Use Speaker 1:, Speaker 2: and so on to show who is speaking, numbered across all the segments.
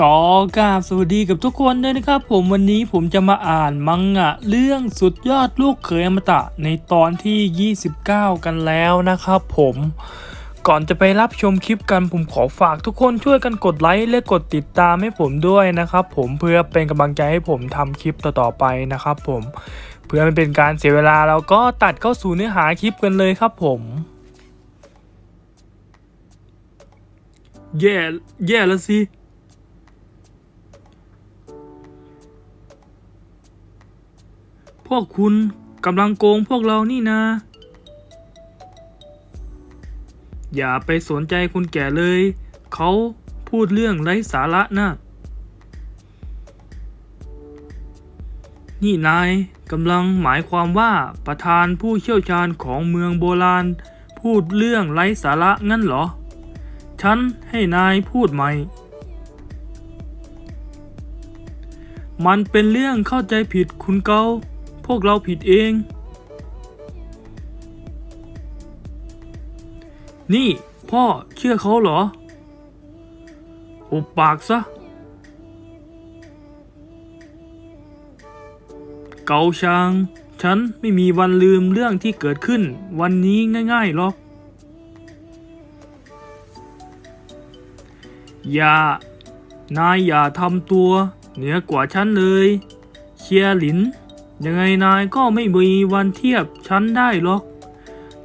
Speaker 1: ก็กราบสวัสดีกับทุกคนด้วยนะครับ ผมวันนี้ผมจะมาอ่านมังงะเรื่องสุดยอดลูกเขยอมตะในตอนที่ 29 กันแล้วนะครับผมก่อนจะไปรับชมคลิปกันผมขอฝากทุกคนช่วยกันกดไลค์และกดติดตามให้ผมด้วยนะครับผมเพื่อเป็นกำลังใจให้ผมทำคลิปต่อๆไปนะครับผมเพื่อไม่เป็นการเสียเวลาเราก็ตัดเข้าสู่เนื้อหาคลิปกันเลยครับผมแย่แย่แล้วสิ พวกคุณกำลังโกงพวกเรานี่นะ อย่าไปสนใจคุณแก่เลย เขาพูดเรื่องไร้สาระนะ นี่นายกำลังหมายความว่าประธานผู้เชี่ยวชาญของเมืองโบราณ พูดเรื่องไร้สาระงั้นเหรอ ฉันให้นายพูดใหม่ มันเป็นเรื่องเข้าใจผิดคุณเกา พวกเราผิดเอง นี่พ่อเชื่อเขาเหรออุบปากซะ เกาชาง ฉันไม่มีวันลืมเรื่องที่เกิดขึ้น วันนี้ง่ายๆหรอก อย่า นายอย่าทำตัว เหนือกว่าฉันเลย เชียร์หลิน ยังไงนายก็ไม่มีวันเทียบฉันได้หรอก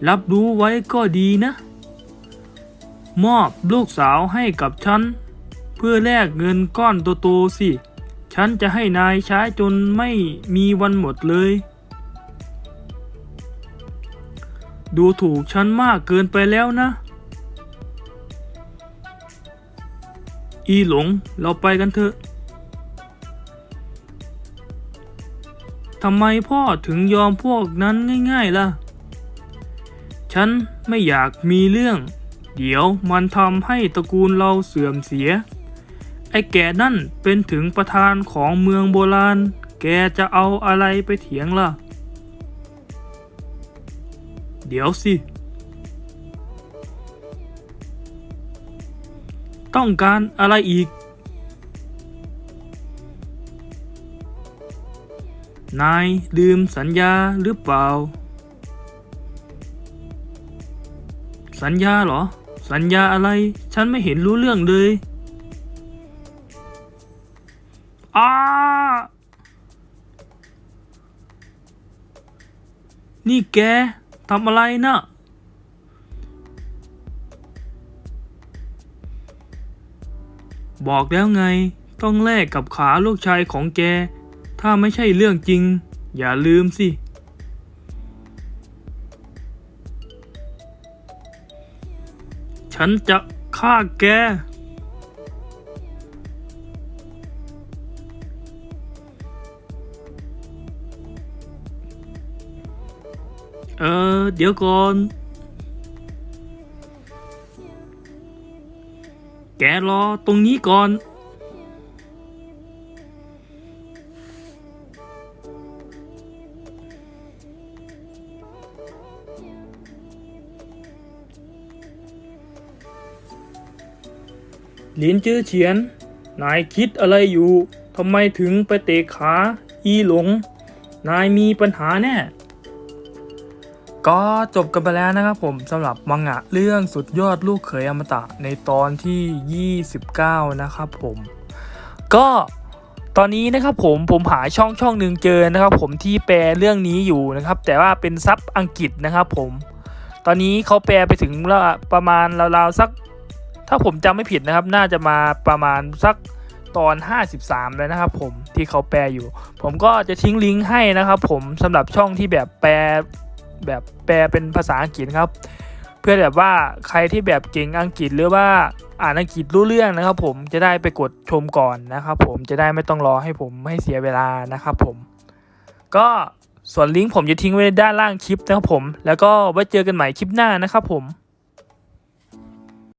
Speaker 1: รับรู้ไว้ก็ดีนะ มอบลูกสาวให้กับฉัน เพื่อแลกเงินก้อนโตๆสิ ฉันจะให้นายใช้จนไม่มีวันหมดเลย ดูถูกฉันมากเกินไปแล้วนะ อีหลงเราไปกันเถอะ ทำไมพ่อถึงยอมพวกนั้นง่ายๆล่ะ ฉันไม่อยากมีเรื่อง เดี๋ยวมันทำให้ตระกูลเราเสื่อมเสีย ไอ้แก่นั่นเป็นถึงประธานของเมืองโบราณ แกจะเอาอะไรไปเถียงล่ะ เดี๋ยวสิ ต้องการอะไรอีก นายลืมสัญญาหรือเปล่า สัญญาเหรอ สัญญาอะไร ฉันไม่เห็นรู้เรื่องเลยอ้านี่แกทำอะไรนะบอกแล้วไง ต้องแลกกับขาลูกชายของแก ถ้าไม่ใช่เรื่องจริง อย่าลืมสิ ฉันจะฆ่าแก เออ เดี๋ยวก่อน แกรอตรงนี้ก่อน หลินจื้อเฉียน นายคิดอะไรอยู่ทำไมถึงไปเตะขา อีหลง นายมีปัญหาแน่ ก็จบกันไปแล้วนะครับผมสำหรับมังงะเรื่องสุดยอดลูกเขยอมตะในตอนที่ 29 นะครับผม ก็ตอนนี้นะครับผมผมหาช่องช่องหนึ่งเจอนะครับ ผมที่แปลเรื่องนี้อยู่นะครับ แต่ว่าเป็นซับอังกฤษนะครับผม ตอนนี้เขาแปลไปถึงประมาณราวๆสัก ถ้าผมจำไม่ผิดนะครับ น่าจะมาประมาณสักตอน 53 แล้วนะครับ ผมที่เขาแปลอยู่ ผมก็จะทิ้งลิงก์ให้นะครับ ผมสำหรับช่องที่แบบแปลแบบแปลเป็นภาษาอังกฤษครับ เพื่อแบบว่าใครที่แบบเก่งอังกฤษหรือว่าอ่านอังกฤษรู้เรื่องนะครับ ผมจะได้ไปกดชมก่อนนะครับ ผมจะได้ไม่ต้องรอให้ผมให้เสียเวลานะครับ ผม ก็ส่วนลิงก์ผมจะทิ้งไว้ด้านล่างคลิปนะครับผม แล้วก็ไว้เจอกันใหม่คลิปหน้านะครับผม